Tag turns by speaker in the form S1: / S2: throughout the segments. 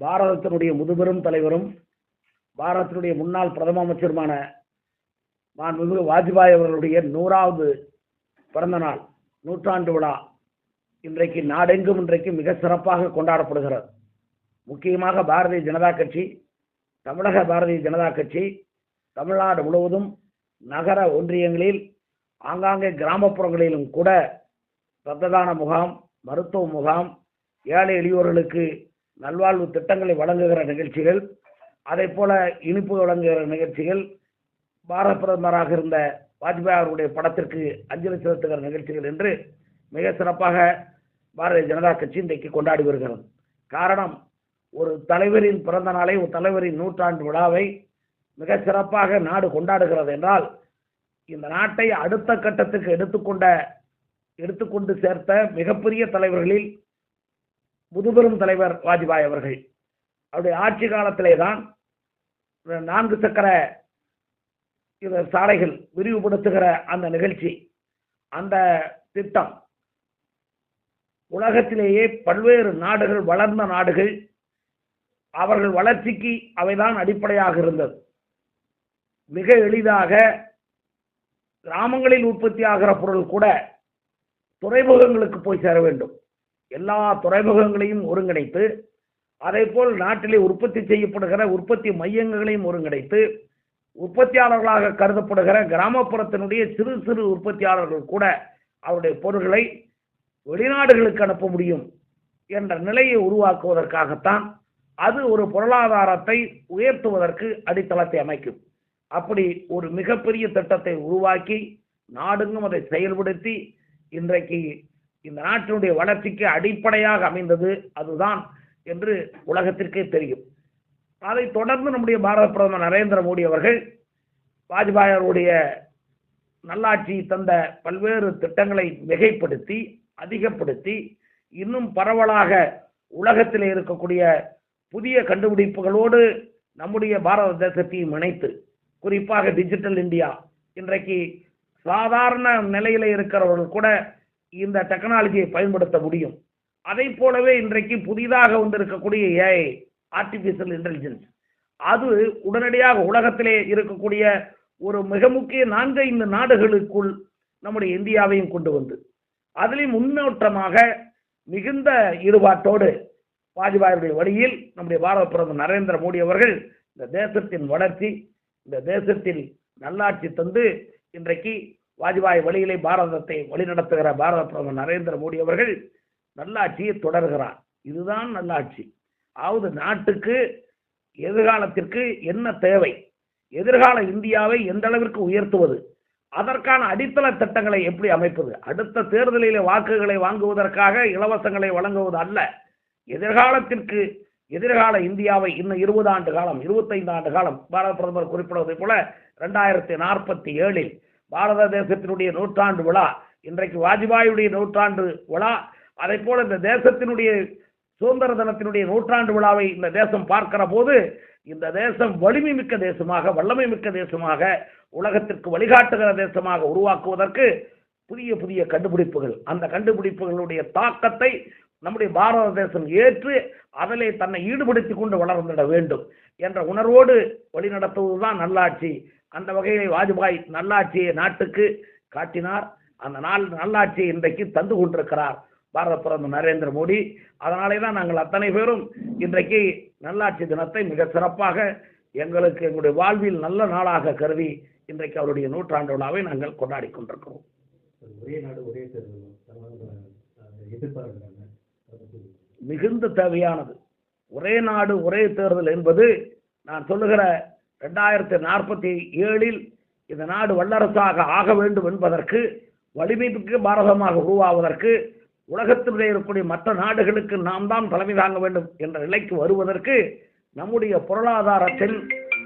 S1: பாரதத்தினுடைய முதுபெரும் தலைவரும் பாரதத்தினுடைய முன்னாள் பிரதம அமைச்சருமான மாண்புமிகு வாஜ்பாய் அவர்களுடைய நூறாவது பிறந்த நாள் நூற்றாண்டு விழா இன்றைக்கு நாடெங்கும் இன்றைக்கு மிக சிறப்பாக கொண்டாடப்படுகிறது. முக்கியமாக பாரதிய ஜனதா கட்சி தமிழக பாரதிய ஜனதா கட்சி தமிழ்நாடு முழுவதும் நகர ஒன்றியங்களில் ஆங்காங்கே கிராமப்புறங்களிலும் கூட இரத்த தான முகாம் மருத்துவ முகாம் ஏழை எளியோர்களுக்கு நல்வாழ்வு திட்டங்களை வழங்குகிற நிகழ்ச்சிகள் அதே போல இனிப்பு வழங்குகிற நிகழ்ச்சிகள் பாரத பிரதமராக இருந்த வாஜ்பாய் அவருடைய படத்திற்கு அஞ்சலி செலுத்துகிற நிகழ்ச்சிகள் என்று மிக சிறப்பாக பாரதிய ஜனதா கட்சி இன்றைக்கு கொண்டாடி வருகிறது. காரணம் ஒரு தலைவரின் பிறந்த நாளை ஒரு தலைவரின் நூற்றாண்டு விழாவை மிக சிறப்பாக நாடு கொண்டாடுகிறது என்றால் இந்த நாட்டை அடுத்த கட்டத்துக்கு எடுத்துக்கொண்ட எடுத்துக்கொண்டு சேர்த்த மிகப்பெரிய தலைவர்களில் முதுபெரும் தலைவர் வாஜ்பாய் அவர்கள். அவருடைய ஆட்சி காலத்திலே தான் நான்கு சக்கர சாலைகள் விரிவுபடுத்துகிற அந்த நிகழ்ச்சி அந்த திட்டம். உலகத்திலேயே பல்வேறு நாடுகள் வளர்ந்த நாடுகள் அவர்கள் வளர்ச்சிக்கு அவைதான் அடிப்படையாக இருந்தது. மிக எளிதாக கிராமங்களில் உற்பத்தி ஆகிற பொருள் கூட துறைமுகங்களுக்கு போய் சேர வேண்டும். எல்லா துறைமுகங்களையும் ஒருங்கிணைத்து அதேபோல் நாட்டிலே உற்பத்தி செய்யப்படுகிற உற்பத்தி மையங்களையும் ஒருங்கிணைத்து உற்பத்தியாளர்களாக கருதப்படுகிற கிராமப்புறத்தினுடைய சிறு சிறு உற்பத்தியாளர்கள் கூட அவருடைய பொருட்களை வெளிநாடுகளுக்கு அனுப்ப முடியும் என்ற நிலையை உருவாக்குவதற்காகத்தான் அது ஒரு பொருளாதாரத்தை உயர்த்துவதற்கு அடித்தளத்தை அமைக்கும். அப்படி ஒரு மிகப்பெரிய திட்டத்தை உருவாக்கி நாடுங்கும் அதை செயல்படுத்தி இன்றைக்கு இந்த நாட்டினுடைய வளர்ச்சிக்கு அடிப்படையாக அமைந்தது அதுதான் என்று உலகத்திற்கே தெரியும். அதை தொடர்ந்து நம்முடைய பாரத பிரதமர் நரேந்திர மோடி அவர்கள் வாஜ்பாய் அவருடைய நல்லாட்சி தந்த பல்வேறு திட்டங்களை மிகைப்படுத்தி அதிகப்படுத்தி இன்னும் பரவலாக உலகத்தில் இருக்கக்கூடிய புதிய கண்டுபிடிப்புகளோடு நம்முடைய பாரத தேசத்தையும் இணைத்து குறிப்பாக டிஜிட்டல் இந்தியா இன்றைக்கு சாதாரண நிலையில் இருக்கிறவர்கள் கூட இந்த டெக்னாலஜியை பயன்படுத்த முடியும். அதை போலவே இன்றைக்கு புதிதாக வந்திருக்கக்கூடிய ஏஐ ஆர்டிஃபிஷியல் இன்டெலிஜென்ஸ் அது உடனடியாக உலகத்திலே இருக்கக்கூடிய ஒரு மிக முக்கிய நான்கு ஐந்து நாடுகளுக்குள் நம்முடைய இந்தியாவையும் கொண்டு வந்து. அதிலையும் முன்னோட்டமாக மிகுந்த ஈடுபாட்டோடு வாஜ்பாயுடைய வழியில் நம்முடைய பாரத பிரதமர் நரேந்திர மோடி அவர்கள் இந்த தேசத்தின் வளர்ச்சி இந்த தேசத்தில் நல்லாட்சி தந்து இன்றைக்கு வாஜ்பாய் வழியிலே பாரதத்தை வழிநடத்துகிற பாரத பிரதமர் நரேந்திர மோடி அவர்கள் நல்லாட்சியை தொடர்கிறார். இதுதான் நல்லாட்சி. அதாவது நாட்டுக்கு எதிர்காலத்திற்கு என்ன தேவை? எதிர்கால இந்தியாவை எந்த அளவிற்கு உயர்த்துவது? அதற்கான அடித்தள திட்டங்களை எப்படி அமைப்பது? அடுத்த தேர்தலில் வாக்குகளை வாங்குவதற்காக இலவசங்களை வழங்குவது அல்ல. எதிர்காலத்திற்கு எதிர்கால இந்தியாவை இன்னும் இருபது ஆண்டு காலம் இருபத்தைந்து ஆண்டு காலம் பாரத பிரதமர் குறிப்பிடுவதை போல ரெண்டாயிரத்தி நாற்பத்தி ஏழில் பாரத தேசத்தினுடைய நூற்றாண்டு விழா இன்றைக்கு வாஜ்பாயுடைய நூற்றாண்டு விழா அதை போல இந்த தேசத்தினுடைய சுதந்திர தினத்தினுடைய நூற்றாண்டு விழாவை இந்த தேசம் பார்க்கிற போது இந்த தேசம் வலிமை மிக்க தேசமாக வல்லமை மிக்க தேசமாக உலகத்திற்கு வழிகாட்டுகிற தேசமாக உருவாக்குவதற்கு புதிய புதிய கண்டுபிடிப்புகள். அந்த கண்டுபிடிப்புகளுடைய தாக்கத்தை நம்முடைய பாரத தேசம் ஏற்று அதிலே தன்னை ஈடுபடுத்தி கொண்டு வளர்ந்திட வேண்டும் என்ற உணர்வோடு வழிநடத்துவதுதான் நல்லாட்சி. அந்த வகையிலே வாஜ்பாய் நல்லாட்சியை நாட்டுக்கு காட்டினார். அந்த நாள் நல்லாட்சியை இன்றைக்கு தந்து கொண்டிருக்கிறார் பாரத பிரதமர் நரேந்திர மோடி. அதனாலே தான் நாங்கள் அத்தனை பேரும் இன்றைக்கு நல்லாட்சி தினத்தை மிக சிறப்பாக எங்களுக்கு எங்களுடைய வாழ்வில் நல்ல நாளாக கருதி இன்றைக்கு அவருடைய நூற்றாண்டு விழாவை நாங்கள் கொண்டாடி கொண்டிருக்கிறோம்.
S2: ஒரே நாடு ஒரே
S1: மிகுந்த தேவையானது. ஒரே நாடு ஒரே தேர்தல் என்பது நான் சொல்லுகிற ரெண்டாயிரத்தி நாற்பத்தி ஏழில் இந்த நாடு வல்லரசாக ஆக வேண்டும் என்பதற்கு வலிமைமிக்க பாரதமாக உருவாவதற்கு உலகத்திலே இருக்கக்கூடிய மற்ற நாடுகளுக்கு நாம் தான் தலைமை தாங்க வேண்டும் என்ற நிலைக்கு வருவதற்கு நம்முடைய பொருளாதாரத்தில்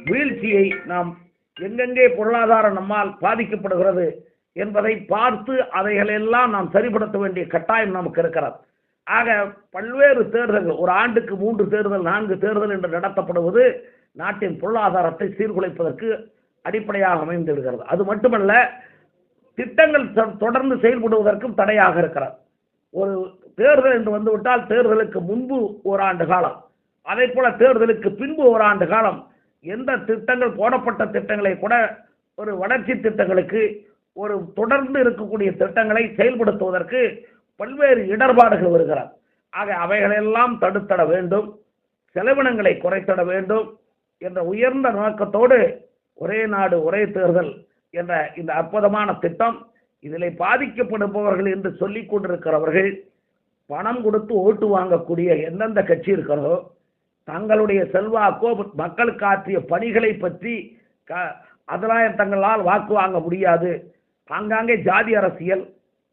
S1: வீழ்ச்சியை நாம் எங்கெங்கே பொருளாதாரம் நம்மால் பாதிக்கப்படுகிறது என்பதை பார்த்து அதைகளெல்லாம் நாம் சரிப்படுத்த வேண்டிய கட்டாயம் நமக்கு இருக்கிறது. ஆக பல்வேறு தேர்தல்கள் ஒரு ஆண்டுக்கு மூன்று தேர்தல் நான்கு தேர்தல் என்று நடத்தப்படுவது நாட்டின் பொருளாதாரத்தை சீர்குலைப்பதற்கு அடிப்படையாக அமைந்து விடுகிறது அது மட்டுமல்ல திட்டங்கள் தொடர்ந்து செயல்படுவதற்கும் தடையாக இருக்கிறது. ஒரு தேர்தல் என்று வந்துவிட்டால் தேர்தலுக்கு முன்பு ஓராண்டு காலம். அதே போல தேர்தலுக்கு பின்பு ஒரு ஆண்டு காலம் எந்த திட்டங்கள் போடப்பட்ட திட்டங்களை கூட ஒரு வளர்ச்சி திட்டங்களுக்கு ஒரு தொடர்ந்து இருக்கக்கூடிய திட்டங்களை செயல்படுத்துவதற்கு பல்வேறு இடர்பாடுகள் வருகிறது. ஆக அவைகளெல்லாம் தடுத்தட வேண்டும் செலவினங்களை குறைத்திட வேண்டும் என்ற உயர்ந்த நோக்கத்தோடு ஒரே நாடு ஒரே தேர்தல் என்ற இந்த அற்புதமான திட்டம் இதில் பாதிக்கப்படுபவர்கள் என்று சொல்லிக் கொண்டிருக்கிறவர்கள் பணம் கொடுத்து ஓட்டு வாங்கக்கூடிய எந்தெந்த கட்சி இருக்கிறதோ தங்களுடைய செல்வாக்கோ மக்களுக்கு ஆற்றிய பணிகளை பற்றி க அதெல்லாம் தங்களால் வாக்கு வாங்க முடியாது. ஆங்காங்கே ஜாதி அரசியல்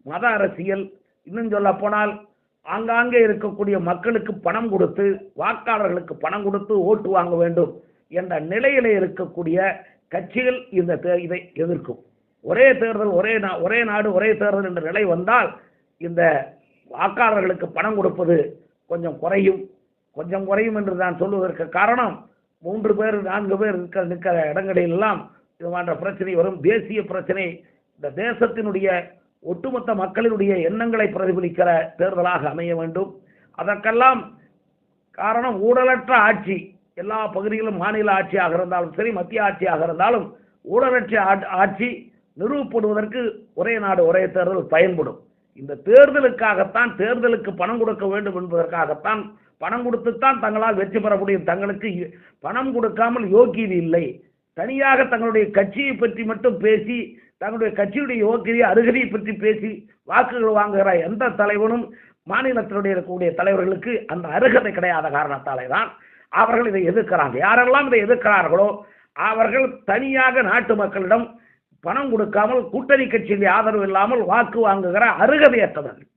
S1: மத அரசியல் இன்னும் சொல்ல போனால் ஆங்காங்கே இருக்கக்கூடிய மக்களுக்கு பணம் கொடுத்து வாக்காளர்களுக்கு பணம் கொடுத்து ஓட்டு வாங்க வேண்டும். என்ற நிலையில் இருக்கக்கூடிய கட்சிகள் இந்த தே- இதை எதிர்க்கும். ஒரே தேர்தல் ஒரே நா ஒரே நாடு ஒரே தேர்தல் என்ற நிலை வந்தால் இந்த வாக்காளர்களுக்கு பணம் கொடுப்பது கொஞ்சம் குறையும். கொஞ்சம் குறையும் என்று நான் சொல்வதற்கு காரணம் மூன்று பேர் நான்கு பேர் நிற்க நிற்கிற இடங்களிலெல்லாம் இது போன்ற பிரச்சனை வரும். தேசிய பிரச்சனை இந்த தேசத்தினுடைய ஒட்டுமொத்த மக்களினுடைய எண்ணங்களை பிரதிபலிக்கிற தேர்தலாக அமைய வேண்டும். அதற்கெல்லாம் காரணம் ஊழலற்ற ஆட்சி. எல்லா பகுதிகளிலும் மாநில ஆட்சியாக இருந்தாலும் சரி மத்திய ஆட்சியாக இருந்தாலும் ஊழலற்ற ஆட்- ஆட்சி நிறுவப்படுவதற்கு ஒரே நாடு ஒரே தேர்தல் பயன்படும். இந்த தேர்தலுக்காகத்தான் தேர்தலுக்கு பணம் கொடுக்க வேண்டும் என்பதற்காகத்தான் பணம் கொடுத்துத்தான் தங்களால் வெற்றி பெற முடியும். தங்களுக்கு பணம் கொடுக்காமல் யோக்கியது இல்லை. தனியாக தங்களுடைய கட்சியை பற்றி மட்டும் பேசி தங்களுடைய கட்சியுடைய யோக்கியதை அருகதையை பற்றி பேசி வாக்குகள் வாங்குகிற எந்த தலைவனும் மாநிலத்தினுடைய இருக்கக்கூடிய தலைவர்களுக்கு அந்த அருகதை கிடையாத காரணத்தாலே தான் அவர்கள் இதை எதிர்க்கிறாங்க. யாரெல்லாம் இதை எதிர்க்கிறார்களோ அவர்கள் தனியாக நாட்டு மக்களிடம் பணம் கொடுக்காமல் கூட்டணி கட்சியின் ஆதரவு இல்லாமல் வாக்கு வாங்குகிற அருகதையற்றவர்கள்.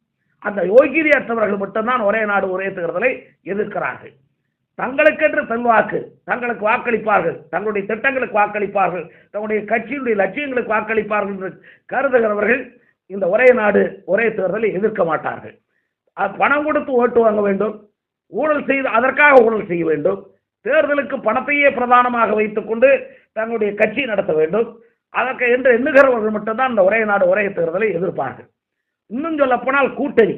S1: அந்த யோகியதையற்றவர்கள் மட்டும்தான் ஒரே நாடு ஒரே தேர்தலை எதிர்க்கிறார்கள். தங்களுக்கென்று தன் வாக்கு தங்களுக்கு வாக்களிப்பார்கள் தங்களுடைய திட்டங்களுக்கு வாக்களிப்பார்கள் தங்களுடைய கட்சியினுடைய லட்சியங்களுக்கு வாக்களிப்பார்கள் என்று கருதுகிறவர்கள் இந்த ஒரே நாடு ஒரே தேர்தலை எதிர்க்க மாட்டார்கள். அது பணம் கொடுத்து ஓட்டு வாங்க வேண்டும். ஊழல் செய்து அதற்காக ஊழல் செய்ய வேண்டும். தேர்தலுக்கு பணத்தையே பிரதானமாக வைத்துக்கொண்டு தங்களுடைய கட்சி நடத்த வேண்டும். அதற்கு என்று எண்ணுகிறவர்கள் மட்டும்தான் இந்த ஒரே நாடு ஒரே தேர்தலை எதிர்ப்பார்கள். இன்னும் சொல்லப்போனால் கூட்டணி.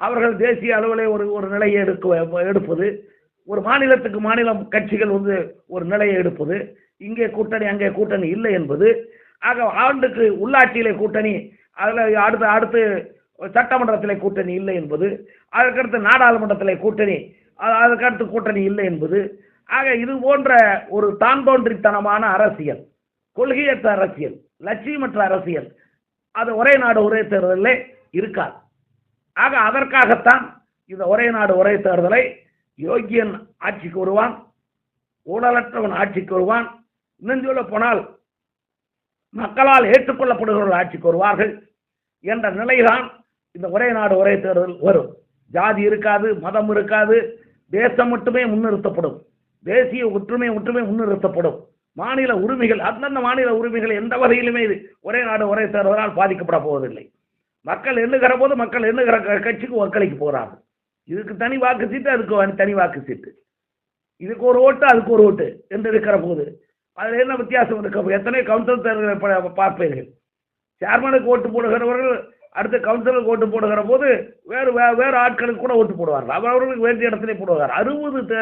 S1: அவர்கள் தேசிய அளவில் ஒரு ஒரு நிலையை எடுக்க எடுப்பது. ஒரு மாநிலத்துக்கு மாநிலம் கட்சிகள் வந்து ஒரு நிலையை எடுப்பது. இங்கே கூட்டணி அங்கே கூட்டணி இல்லை என்பது. ஆக ஆண்டுக்கு உள்ளாட்சியிலே கூட்டணி அதில் அடுத்து அடுத்து சட்டமன்றத்திலே கூட்டணி இல்லை என்பது அதற்கடுத்து நாடாளுமன்றத்திலே கூட்டணி அது- கூட்டணி இல்லை என்பது ஆக இது போன்ற ஒரு தான் தோன்றித்தனமான அரசியல் கொள்கையற்ற அரசியல் லட்சியமற்ற அரசியல் அது ஒரே நாடு ஒரே தேர்தலில் இருக்காது. ஆக அதற்காகத்தான் இந்த ஒரே நாடு ஒரே தேர்தலை யோகியன் ஆட்சிக்கு வருவான் ஊழலற்றவன் ஆட்சிக்கு வருவான் இன்னும் சொல்ல போனால் மக்களால் ஏற்றுக்கொள்ளப்படுகிறவர்கள் ஆட்சிக்கு வருவார்கள் என்ற நிலைதான் இந்த ஒரே நாடு ஒரே தேர்தல் வரும். ஜாதி இருக்காது மதம் இருக்காது தேசம் மட்டுமே முன்னிறுத்தப்படும். தேசிய ஒற்றுமை ஒற்றுமை முன்னிறுத்தப்படும். மாநில உரிமைகள் அந்தந்த மாநில உரிமைகள் எந்த வகையிலுமே இது ஒரே நாடு ஒரே தேர்தலால் பாதிக்கப்பட போவதில்லை. மக்கள் எண்ணுகிற போது மக்கள் எண்ணுகிற க- கட்சிக்கு வாக்களிக்க போறாங்க. இதுக்கு தனி வாக்கு சீட்டு அதுக்கு தனி வாக்கு சீட்டு. இதுக்கு ஒரு ஓட்டு அதுக்கு ஒரு ஓட்டு என்று இருக்கிற போது அதில் என்ன வித்தியாசம் இருக்க? எத்தனை கவுன்சில் தேர்தலை பார்ப்பீர்கள். சேர்மனுக்கு ஓட்டு போடுகிறவர்கள் அடுத்து கவுன்சிலருக்கு ஓட்டு போடுகிற போது வேறு வே வேறு ஆட்களுக்கு கூட ஓட்டு போடுவார்கள். அவர்களுக்கு வேண்டிய இடத்திலே போடுவார் அறுபது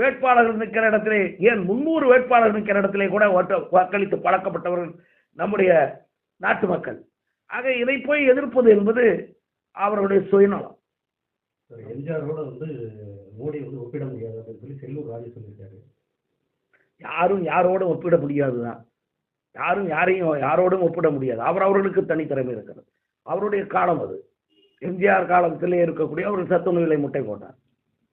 S1: வேட்பாளர்கள் நிற்கிற இடத்திலே ஏன் முன்னூறு வேட்பாளர்கள் நிற்கிற இடத்திலே கூட ஓட்டு வாக்களித்து பழக்கப்பட்டவர்கள் நம்முடைய நாட்டு மக்கள். ஆக இதை போய் எதிர்ப்பது என்பது அவர்களுடைய சுயநலம்.
S2: எம்ஜிஆரோட வந்து மோடி வந்து ஒப்பிட முடியாது சொல்லி செல்லூர் ராஜு சொல்லியிருக்காரு.
S1: யாரும் யாரோடும் ஒப்பிட முடியாதுதான். யாரும் யாரையும் யாரோடும் ஒப்பிட முடியாது. அவர் அவர்களுக்கு தனித்திறமை இருக்கிறது. அவருடைய காலம் அது. எம்ஜிஆர் காலத்திலே இருக்கக்கூடிய அவர் சத்துணவிலை முட்டை போட்டார்.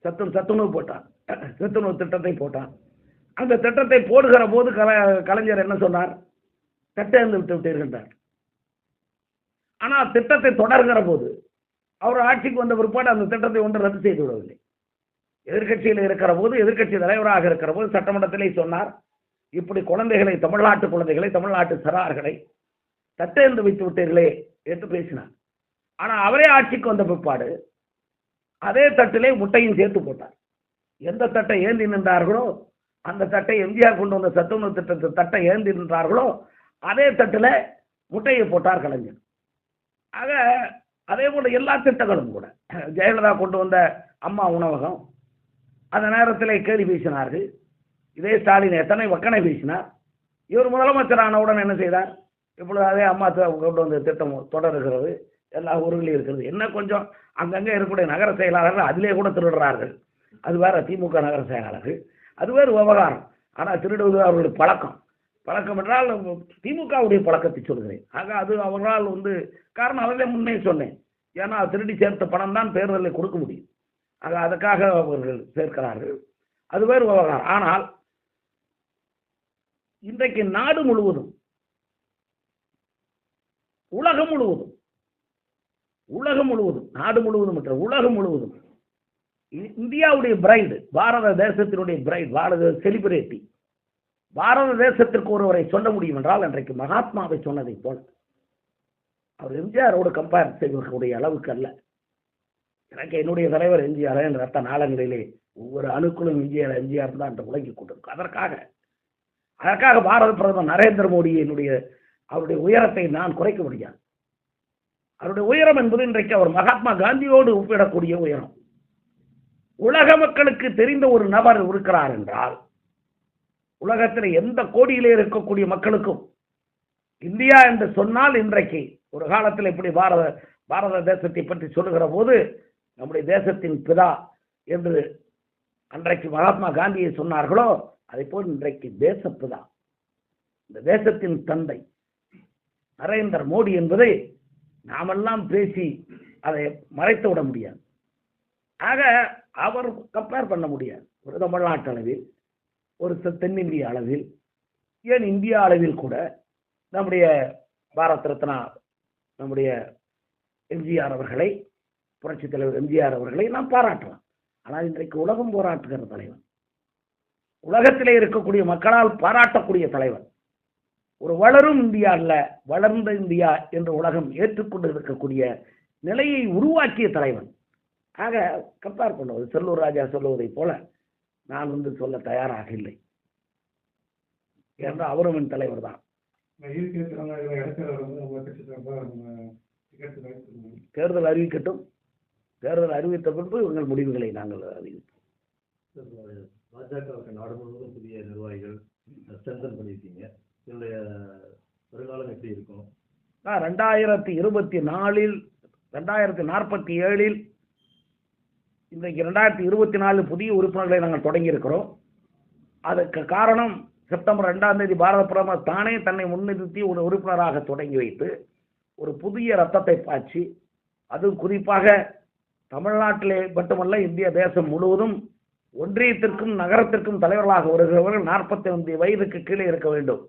S1: சத்து சத்துணவு போட்டார். சத்துணவு திட்டத்தை போட்டார். அந்த திட்டத்தை போடுகிற போது கல கலைஞர் என்ன சொன்னார்? தட்டேர்ந்து விட்டு விட்டீர்கள் ஆனால் திட்டத்தை தொடர்கிற போது அவர் ஆட்சிக்கு வந்த பிற்பாடு அந்த திட்டத்தை ஒன்று ரத்து செய்து விடவில்லை. எதிர்க்கட்சியில் இருக்கிற போது எதிர்க்கட்சி தலைவராக இருக்கிற போது சட்டமன்றத்திலே சொன்னார் இப்படி குழந்தைகளை தமிழ்நாட்டு குழந்தைகளை தமிழ்நாட்டு சிறார்களை தட்டேர்ந்து வைத்து விட்டீர்களே என்று பேசினார். ஆனால் அவரே ஆட்சிக்கு வந்த பிற்பாடு அதே தட்டிலே முட்டையும் சேர்த்து போட்டார். எந்த தட்டை ஏந்தி நின்றார்களோ அந்த தட்டை எம்ஜிஆர் கொண்டு வந்த சத்துணவு திட்டத்தை தட்டை ஏந்தி நின்றார்களோ அதே தட்டில் முட்டையை போட்டார் கலைஞர். ஆக அதே போல எல்லா திட்டங்களும் கூட. ஜெயலலிதா கொண்டு வந்த அம்மா உணவகம் அந்த நேரத்தில் கேலி பேசினார்கள் இதே ஸ்டாலின் எத்தனை வக்கனை பேசினார் இவர் முதலமைச்சர் ஆனவுடன் என்ன செய்தார்? இப்பொழுது அதே அம்மா கொண்டு வந்த திட்டம் தொடர்கிறது எல்லா ஊர்களையும் இருக்கிறது. என்ன கொஞ்சம் அங்கங்கே இருக்கக்கூடிய நகர செயலாளர்கள் அதிலே கூட திருடுறார்கள். அது வேறு திமுக நகர செயலாளர்கள். அது வேறு விவகாரம். ஆனால் திருடுவது அவர்களுடைய பழக்கம். பழக்கம் என்றால் திமுகவுடைய பழக்கத்தை சொல்கிறேன். ஆக அது அவர்களால் வந்து காரணம் அதிலே முன்னே சொன்னேன். ஏன்னா திருடி சேர்த்த பணம் தான் தேர்தலில் கொடுக்க முடியும். ஆக அதுக்காக அவர்கள் சேர்க்கிறார்கள். அது வேறு விவகாரம். ஆனால் இன்றைக்கு நாடு முழுவதும் உலகம் முழுவதும். உலகம் முழுவதும் நாடு முழுவதும் மற்ற உலகம் முழுவதும். இந்தியாவுடைய பிரைடு பாரத தேசத்தினுடைய பிரைட் பாரத செலிபிரிட்டி பாரத தேசத்திற்கு ஒருவரை சொல்ல முடியும் என்றால் அன்றைக்கு மகாத்மாவை சொன்னதை போல. அவர் எம்ஜிஆரோடு கம்பேர் செய்வதற்குடைய அளவுக்கு அல்ல. எனக்கு என்னுடைய தலைவர் எம்ஜிஆர் என்ற ரத்த நாளங்களிலே ஒவ்வொரு அணுக்களும் எம்ஜிஆர் எம்ஜிஆர் தான் என்று உலகி கொண்டிருக்கும். அதற்காக அதற்காக பாரத பிரதமர் நரேந்திர மோடி என்னுடைய அவருடைய உயரத்தை நான் குறைக்க முடியாது. அவருடைய உயரம் என்பது இன்றைக்கு அவர் மகாத்மா காந்தியோடு ஒப்பிடக்கூடிய உயரம். உலக மக்களுக்கு தெரிந்த ஒரு நபர் இருக்கிறார் என்றால் உலகத்தில் எந்த கோடியிலே இருக்கக்கூடிய மக்களுக்கும் இந்தியா என்று சொன்னால் இன்றைக்கு ஒரு காலத்தில் இப்படி பாரத பாரத தேசத்தை பற்றி சொல்லுகிற போது நம்முடைய தேசத்தின் பிதா என்று அன்றைக்கு மகாத்மா காந்தியை சொன்னார்களோ அதை போல் இன்றைக்கு தேசப்பிதா இந்த தேசத்தின் தந்தை நரேந்திர மோடி என்பதை நாமெல்லாம் பேசி அதை மறைத்து விட முடியாது. ஆக அவர் கம்பேர் பண்ண முடியாது. ஒரு தமிழ்நாட்டு அளவில் ஒரு தென்னிந்திய அளவில் ஏன் இந்தியா அளவில் கூட நம்முடைய பாரத் ரத்னா நம்முடைய எம்ஜிஆர் அவர்களை புரட்சித் தலைவர் எம்ஜிஆர் அவர்களை நாம் பாராட்டலாம். ஆனால் இன்றைக்கு உலகம் போராட்டுகிற தலைவன் உலகத்திலே இருக்கக்கூடிய மக்களால் பாராட்டக்கூடிய தலைவன் ஒரு வளரும் இந்தியா அல்ல வளர்ந்த இந்தியா என்று உலகம் ஏற்றுக்கொண்டு இருக்கக்கூடிய நிலையை உருவாக்கிய தலைவன். ஆக கம்பேர் பண்ணுவது செல்லூர் ராஜா சொல்லுவதைப் போல நான் வந்து சொல்ல தயாராக இல்லை. ஏனென்றால் அவரும் என் தலைவர் தான். தேர்தல் அறிவிக்கட்டும். தேர்தல் அறிவித்த பின்பு உங்கள் முடிவுகளை நாங்கள் அறிவிப்போம்.
S2: பாஜகவுக்கு நாடு முழுவதும் புதிய நிர்வாகிகள் ஸ்ட்ரென்தன் பண்ணியிருக்கீங்க. இதனுடைய வருங்காலம் எப்படி இருக்கும்?
S1: நான் ரெண்டாயிரத்தி இருபத்தி நாலில் ரெண்டாயிரத்தி நாற்பத்தி ஏழில் இன்றைக்கு ரெண்டாயிரத்தி இருபத்தி நாலு புதிய உறுப்பினர்களை நாங்கள் தொடங்கியிருக்கிறோம். அதுக்கு காரணம் செப்டம்பர் ரெண்டாம் தேதி பாரத பிரதமர் தானே தன்னை முன்னிறுத்தி ஒரு உறுப்பினராக தொடங்கி வைத்து ஒரு புதிய ரத்தத்தை பாய்ச்சி அதுவும் குறிப்பாக தமிழ்நாட்டிலே மட்டுமல்ல இந்திய தேசம் முழுவதும் ஒன்றியத்திற்கும் நகரத்திற்கும் தலைவர்களாக வருகிறவர்கள் நாற்பத்தி ஐந்து வயதுக்கு கீழே இருக்க வேண்டும்.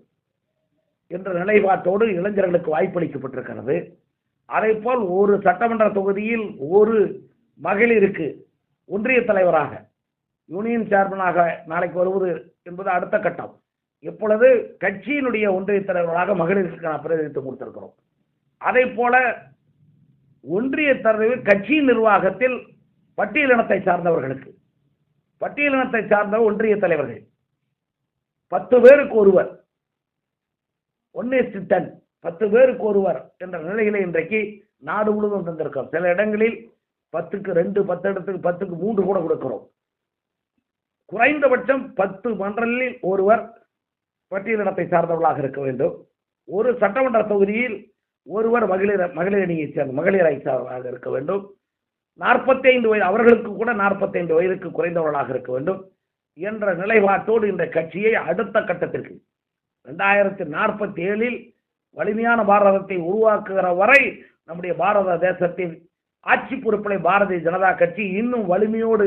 S1: என்ற நிலைப்பாட்டோடு இளைஞர்களுக்கு வாய்ப்பளிக்கப்பட்டிருக்கிறது. அதைப்போல் ஒரு சட்டமன்ற தொகுதியில் ஒரு மகளிருக்கு ஒன்றிய தலைவராக. யூனியன் சேர்மனாக நாளைக்கு வருவது என்பது அடுத்த கட்டம். இப்பொழுது கட்சியினுடைய ஒன்றிய தலைவராக மகளிருக்கு நான் பிரதிநிதித்துவம் கொடுத்திருக்கிறோம். அதே போல ஒன்றிய தலைவர் கட்சியின் நிர்வாகத்தில் பட்டியலினத்தை சார்ந்தவர்களுக்கு பட்டியலினத்தை சார்ந்த ஒன்றிய தலைவர்கள் பத்து பேருக்கு ஒருவர் ஒன்னே சித்தன் பத்து பேருக்கு ஒருவர் என்ற நிலையில இன்றைக்கு நாடு முழுவதும் தந்திருக்கிறோம். சில இடங்களில் பத்துக்கு ரெண்டு பத்து இடத்துக்கு பத்துக்கு மூன்று கூட கொடுக்கிறோம். குறைந்தபட்சம் பத்து மன்றலில் ஒருவர் பட்டியலிடத்தை சார்ந்தவர்களாக இருக்க வேண்டும். ஒரு சட்டமன்ற தொகுதியில் ஒருவர் மகளிர் மகளிர் அணியைச் சேர்ந்த மகளிர் சார்ந்தவராக இருக்க வேண்டும். நாற்பத்தைந்து வயது அவர்களுக்கு கூட நாற்பத்தைந்து வயதுக்கு குறைந்தவர்களாக இருக்க வேண்டும் என்ற நிலைப்பாட்டோடு இந்த கட்சியை அடுத்த கட்டத்திற்கு ரெண்டாயிரத்தி நாற்பத்தி ஏழில் வலிமையான பாரதத்தை உருவாக்குகிற வரை நம்முடைய பாரத தேசத்தின் ஆட்சி பொறுப்பிலை பாரதிய ஜனதா கட்சி இன்னும் வலிமையோடு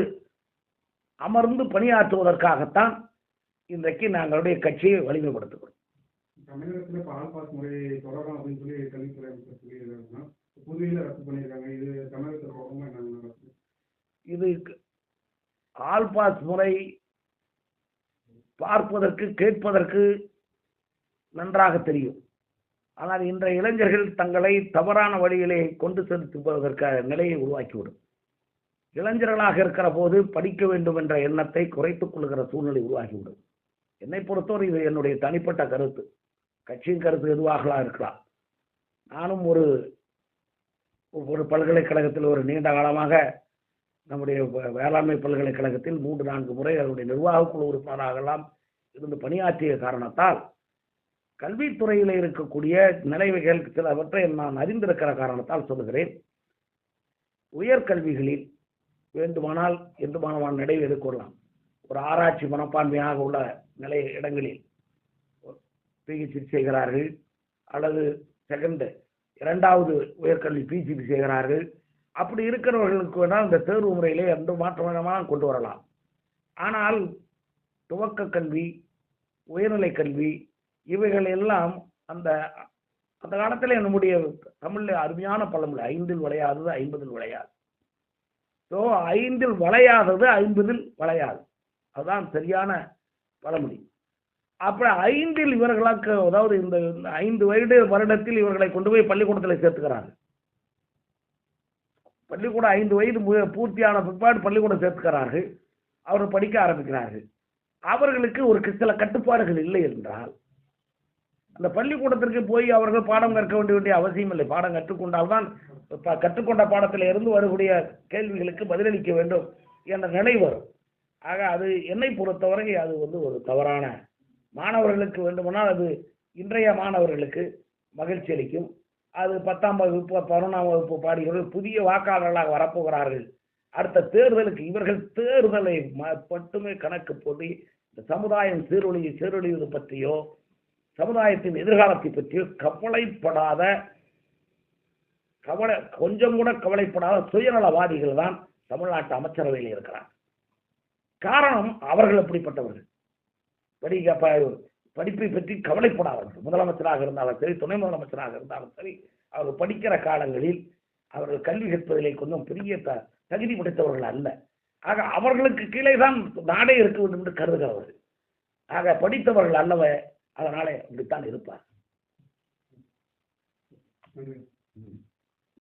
S1: அமர்ந்து பணியாற்றுவதற்காகத்தான் இன்றைக்கு நாங்களுடைய கட்சியை வலிமைப்படுத்துகிறோம்.
S3: தமிழகத்தில் இப்போ ஆல் பாஸ் முறை தொடரும் அப்படின்னு சொல்லி கல்வித்துறை அமைச்சர் சொல்லியிருக்காங்கன்னா புதுவையில் ரத்து பண்ணியிருக்காங்க. இது தமிழகத்தில் போகணுமா என்ன நடக்குது
S1: இது ஆல் பாஸ் முறை பார்ப்பதற்கு கேட்பதற்கு நன்றாக தெரியும். ஆனால் இன்றைய இளைஞர்கள் தங்களை தவறான வழியிலே கொண்டு செலுத்துவதற்கான நிலையை உருவாக்கிவிடும். இளைஞர்களாக இருக்கிற போது படிக்க வேண்டும் என்ற எண்ணத்தை குறைத்துக் கொள்கிற சூழ்நிலை உருவாகிவிடும். என்னை பொறுத்தவரை இது என்னுடைய தனிப்பட்ட கருத்து. கட்சியின் கருத்து எதுவாகலாம் இருக்கலாம். நானும் ஒரு ஒரு பல்கலைக்கழகத்தில் ஒரு நீண்ட காலமாக நம்முடைய வேளாண்மை பல்கலைக்கழகத்தில் மூன்று நான்கு முறை அதனுடைய நிர்வாகக் குழு உறுப்பினராகலாம் இருந்து பணியாற்றிய காரணத்தால் கல்வித்துறையில் இருக்கக்கூடிய நிலைமைகள் சிலவற்றை நான் அறிந்திருக்கிற காரணத்தால் சொல்லுகிறேன். உயர்கல்விகளில் வேண்டுமானால் எந்த மாணவன் நடை ஒரு ஆராய்ச்சி மனப்பான்மையாக உள்ள நிலை இடங்களில் பிஹெச்டி செய்கிறார்கள் அல்லது செகண்ட் இரண்டாவது உயர்கல்வி பிஜிபி செய்கிறார்கள். அப்படி இருக்கிறவர்களுக்கு வேணால் இந்த தேர்வு முறையிலே எந்த மாற்றமாக கொண்டு வரலாம். ஆனால் துவக்க கல்வி உயர்நிலை கல்வி இவைகள் எல்லாம் அந்த அந்த காலத்தில் நம்முடைய தமிழ்ல அருமையான பழமொழி ஐந்தில் விளையாதது ஐம்பதில் விளையாது. ஸோ ஐந்தில் வளையாதது ஐம்பதில் வளையாது. அதுதான் சரியான பழமொழி. அப்புறம் ஐந்தில் இவர்களுக்கு அதாவது இந்த இந்த ஐந்து வயது வருடத்தில் இவர்களை கொண்டு போய் பள்ளிக்கூடத்தில் சேர்த்துக்கிறாங்க பள்ளிக்கூடம் ஐந்து வயது பூர்த்தியான பிற்பாடு பள்ளிக்கூடம் சேர்த்துக்கிறார்கள். அவர்கள் படிக்க ஆரம்பிக்கிறார்கள். அவர்களுக்கு ஒரு சில கட்டுப்பாடுகள் இல்லை என்றால் அந்த பள்ளிக்கூடத்திற்கு போய் அவர்கள் பாடம் கற்க வேண்டிய வேண்டிய அவசியம் இல்லை. பாடம் கற்றுக்கொண்டால்தான் தான் கற்றுக்கொண்ட பாடத்தில் இருந்து வரக்கூடிய கேள்விகளுக்கு பதிலளிக்க வேண்டும் என்ற நிலை வரும். ஆக அது என்னை பொறுத்தவரை அது வந்து ஒரு தவறான மாணவர்களுக்கு வேண்டுமானால் அது இன்றைய மாணவர்களுக்கு மகிழ்ச்சி அளிக்கும். அது பத்தாம் வகுப்பு பதினொன்றாம் வகுப்பு பாடியவர்கள் புதிய வாக்காளர்களாக வரப்போகிறார்கள். அடுத்த தேர்தலுக்கு இவர்கள் தேர்தலை ம- மட்டுமே கணக்கு போட்டு இந்த சமுதாயம் சீரொழி சீரொழிவது பற்றியோ சமுதாயத்தின் எதிர்காலத்தை பற்றி கவலைப்படாத கவலை கொஞ்சம் கூட கவலைப்படாத சுயநலவாதிகள் தான் தமிழ்நாட்டு அமைச்சரவையில் இருக்கிறார். காரணம் அவர்கள் அப்படிப்பட்டவர்கள் படிக்க படிப்பை பற்றி கவலைப்படாதவர்கள். முதலமைச்சராக இருந்தாலும் சரி துணை முதலமைச்சராக இருந்தாலும் சரி அவர்கள் படிக்கிற காலங்களில் அவர்கள் கல்வி கற்பதிலே கொஞ்சம் பெரிய த- தகுதி படைத்தவர்கள் அல்ல. ஆக அவர்களுக்கு கீழே தான் நாடே இருக்க வேண்டும் என்று கருதுகிறவர்கள். ஆக படித்தவர்கள் அல்லவ அதனாலே அப்படித்தான் இருப்பார்.